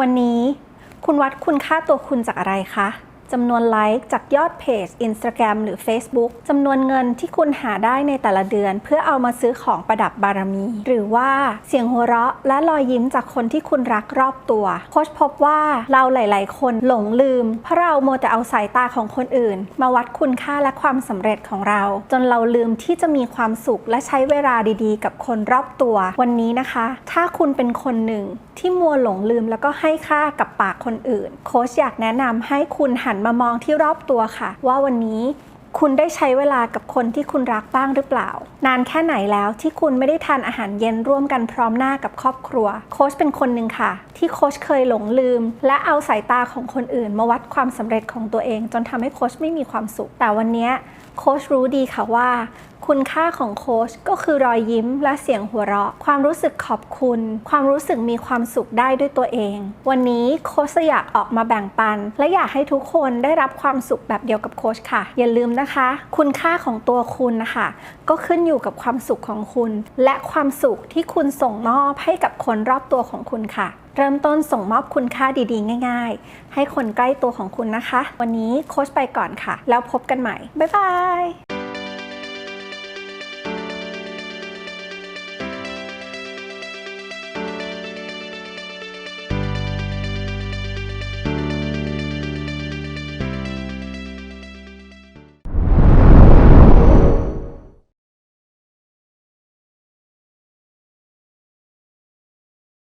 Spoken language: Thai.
วันนี้คุณวัดคุณค่าตัวคุณจากอะไรคะ จำนวนไลค์จากยอดเพจ Instagram หรือ Facebook จำนวนเงินที่คุณหาได้ในแต่ละเดือน เพื่อเอามาซื้อของประดับบารมี หรือว่าเสียงหัวเราะและรอยยิ้มจากคนที่คุณรักรอบตัวโค้ชพบว่าเราหลาย ๆ คนหลงลืม เพราะเราโมแต่เอาสายตาของคนอื่น มาวัดคุณค่าและความสำเร็จของเรา จนเราลืมที่จะมีความสุขและใช้เวลาดี ๆ กับคนรอบตัววันนี้นะคะ ถ้าคุณเป็นคนหนึ่งที่มัวหลงลืมแล้วก็ให้ค่ากับปากคนอื่น โค้ชอยากแนะนำให้คุณหันมามองที่รอบตัวค่ะ ว่าวันนี้คุณได้ใช้เวลากับคนที่คุณรักบ้างหรือเปล่า นานแค่ไหนแล้วที่คุณไม่ได้ทานอาหารเย็นร่วมกันพร้อมหน้ากับครอบครัว โค้ชเป็นคนหนึ่งค่ะ ที่โค้ชเคยหลงลืม และเอาสายตาของคนอื่น มาวัดความสำเร็จของตัวเอง จนทำให้โค้ชไม่มีความสุข แต่วันนี้โค้ชรู้ดีค่ะว่าคุณค่าของโค้ชก็คือรอยยิ้มและเสียงหัวเราะ ความรู้สึกขอบคุณ ความรู้สึกมีความสุขได้ด้วยตัวเอง วันนี้โค้ชอยากออกมาแบ่งปัน และอยากให้ทุกคนได้รับความสุขแบบเดียวกับโค้ชค่ะ อย่าลืมนะคะ คุณค่าของตัวคุณนะคะ ก็ขึ้นอยู่กับความสุขของคุณ และความสุขที่คุณส่งมอบให้กับคนรอบตัวของคุณค่ะเริ่มต้นส่งมอบคุณค่าดีๆ ง่าย ๆ ให้คนใกล้ตัวของคุณนะคะ วันนี้โค้ชไปก่อนค่ะ แล้วพบกันใหม่ บ๊ายบาย